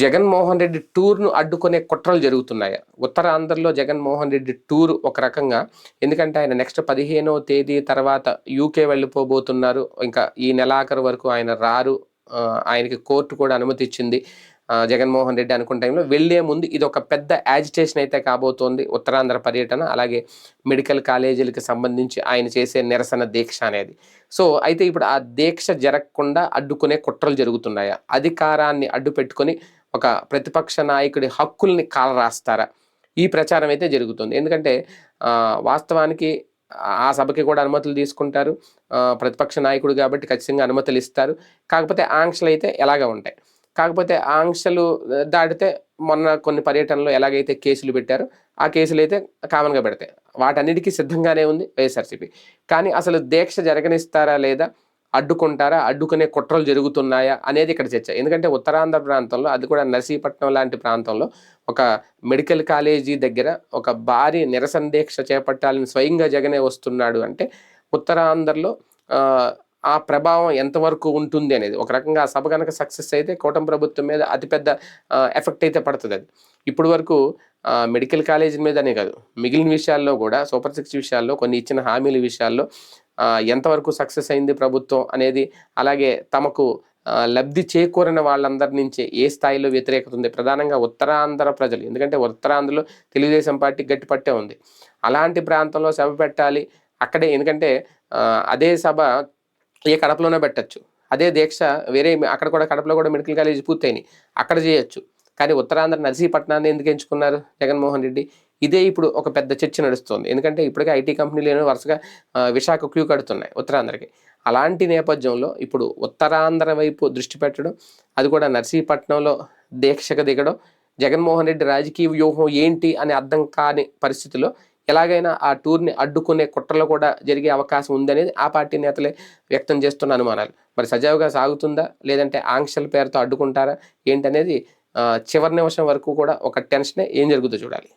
జగన్మోహన్ రెడ్డి టూర్ను అడ్డుకునే కుట్రలు జరుగుతున్నాయా. ఉత్తరాంధ్రలో జగన్మోహన్ రెడ్డి టూర్ ఒక రకంగా. ఎందుకంటే ఆయన నెక్స్ట్ పదిహేనో తేదీ తర్వాత యూకే వెళ్ళిపోబోతున్నారు. ఇంకా ఈ నెలాఖరు వరకు ఆయన రారు. ఆయనకి కోర్టు కూడా అనుమతి ఇచ్చింది. జగన్మోహన్ రెడ్డి అనుకున్న టైంలో వెళ్ళే ముందు ఇది ఒక పెద్ద యాజిటేషన్ అయితే కాబోతోంది ఉత్తరాంధ్ర పర్యటన. అలాగే మెడికల్ కాలేజీలకు సంబంధించి ఆయన చేసే నిరసన దీక్ష అనేది. సో అయితే ఇప్పుడు ఆ దీక్ష జరగకుండా అడ్డుకునే కుట్రలు జరుగుతున్నాయా? అధికారాన్ని అడ్డు పెట్టుకొని ఒక ప్రతిపక్ష నాయకుడి హక్కుల్ని కాలరాస్తారా? ఈ ప్రచారం అయితే జరుగుతుంది. ఎందుకంటే వాస్తవానికి ఆ సభకి కూడా అనుమతులు తీసుకుంటారు. ప్రతిపక్ష నాయకుడు కాబట్టి ఖచ్చితంగా అనుమతులు ఇస్తారు. కాకపోతే ఆంక్షలు అయితే ఎలాగ ఉంటాయి? కాకపోతే ఆంక్షలు దాటితే మొన్న కొన్ని పర్యటనలో ఎలాగైతే కేసులు పెట్టారో ఆ కేసులు అయితే కామన్గా పెడతాయి. వాటన్నిటికీ సిద్ధంగానే ఉంది వైఎస్ఆర్సీపీ. కానీ అసలు దీక్ష జరగనిస్తారా లేదా? అడ్డుకుంటారా? అడ్డుకునే కుట్రలు జరుగుతున్నాయా? అనేది ఇక్కడ చర్చ. ఎందుకంటే ఉత్తరాంధ్ర ప్రాంతంలో అది కూడా నర్సీపట్నం లాంటి ప్రాంతంలో ఒక మెడికల్ కాలేజీ దగ్గర ఒక భారీ నిరసన దీక్ష చేపట్టాలని స్వయంగా జగనే వస్తున్నాడు అంటే ఉత్తరాంధ్రలో ఆ, ప్రభావం ఎంతవరకు ఉంటుంది అనేది. ఒక రకంగా ఆ సభ కనుక సక్సెస్ అయితే కూటమి ప్రభుత్వం మీద అతిపెద్ద ఎఫెక్ట్ అయితే పడుతుంది అది. ఇప్పుడు వరకు మెడికల్ కాలేజీ మీదనే కాదు మిగిలిన విషయాల్లో కూడా సూపర్ సిక్స్ విషయాల్లో కొన్ని ఇచ్చిన హామీల విషయాల్లో ఎంతవరకు సక్సెస్ అయింది ప్రభుత్వం అనేది అలాగే తమకు లబ్ధి చేకూరిన వాళ్ళందరి నుంచి ఏ స్థాయిలో వ్యతిరేకత ఉంది? ప్రధానంగా ఉత్తరాంధ్ర ప్రజలు ఎందుకంటే ఉత్తరాంధ్రలో తెలుగుదేశం పార్టీ గట్టిపట్టే ఉంది. అలాంటి ప్రాంతంలో సభ పెట్టాలి అక్కడే ఎందుకంటే అదే సభ ఏ కడపలోనే పెట్టచ్చు. అదే దీక్ష వేరే అక్కడ కూడా కడపలో కూడా మెడికల్ కాలేజ్ పూర్తయినాయి. అక్కడ చేయొచ్చు. కానీ ఉత్తరాంధ్ర నర్సీపట్నాన్ని ఎందుకు ఎంచుకున్నారు జగన్మోహన్ రెడ్డి? ఇదే ఇప్పుడు ఒక పెద్ద చర్చ నడుస్తుంది. ఎందుకంటే ఇప్పటికే ఐటీ కంపెనీలు వరుసగా విశాఖ క్యూ కడుతున్నాయి ఉత్తరాంధ్రకి. అలాంటి నేపథ్యంలో ఇప్పుడు ఉత్తరాంధ్ర వైపు దృష్టి పెట్టడం అది కూడా నర్సీపట్నంలో దీక్షకు దిగడం జగన్మోహన్ రెడ్డి రాజకీయ వ్యూహం ఏంటి అని అర్థం కాని పరిస్థితిలో ఎలాగైనా ఆ టూర్ని అడ్డుకునే కుట్రలు కూడా జరిగే అవకాశం ఉందనేది ఆ పార్టీ నేతలే వ్యక్తం చేస్తున్న అనుమానాలు. మరి సజావుగా సాగుతుందా? లేదంటే ఆంక్షల పేరుతో అడ్డుకుంటారా? ఏంటనేది చివరి నిమిషం వరకు కూడా ఒక టెన్షనే ఏం జరుగుతుందో చూడాలి.